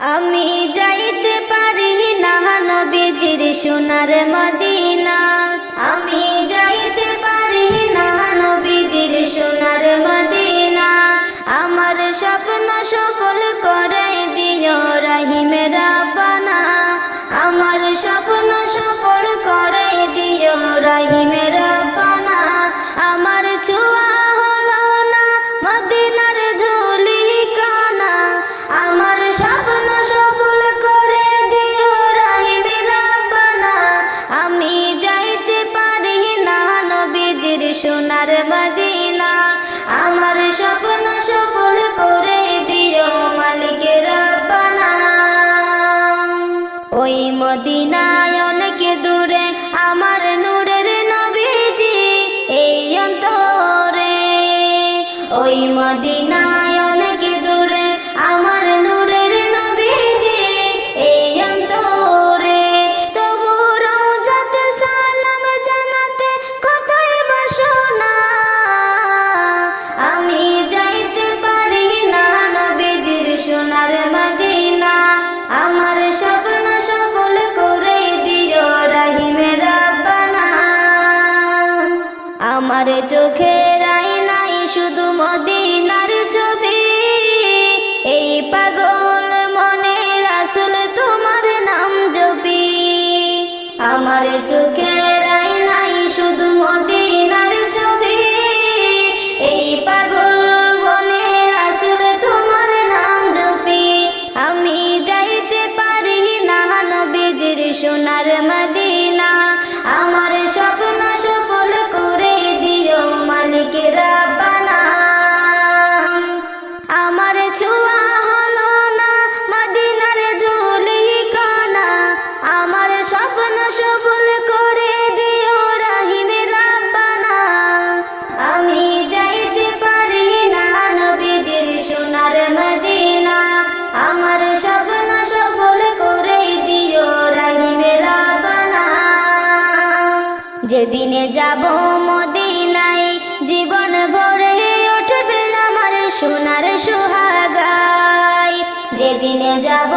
আমি যাইতে পারি না নবীজির সোনার মদিনা। আমি যাইতে পারি না নবীজির সোনার মদিনা। আমার স্বপ্ন সফল করে দিও রাহিমে রাব্বানা। আমার স্বপ্ন সফল করে দিও রাহিমে অন্তরে ওই মদিনায় চোখের নাই শুধু মদিনার ছবি। এই পাগল মনে আসল তোমার নাম জপি। আমার চোখের নাই শুধু মদিনার ছবি। এই পাগল মনে আসল তোমার নাম জপি। আমি যাইতে পারি না নবীজির সোনার মদিনা যেদিনে যাব মদিনায় জীবন ভরে উঠবে আমার সোনার সোহাগায়। যেদিনে যাব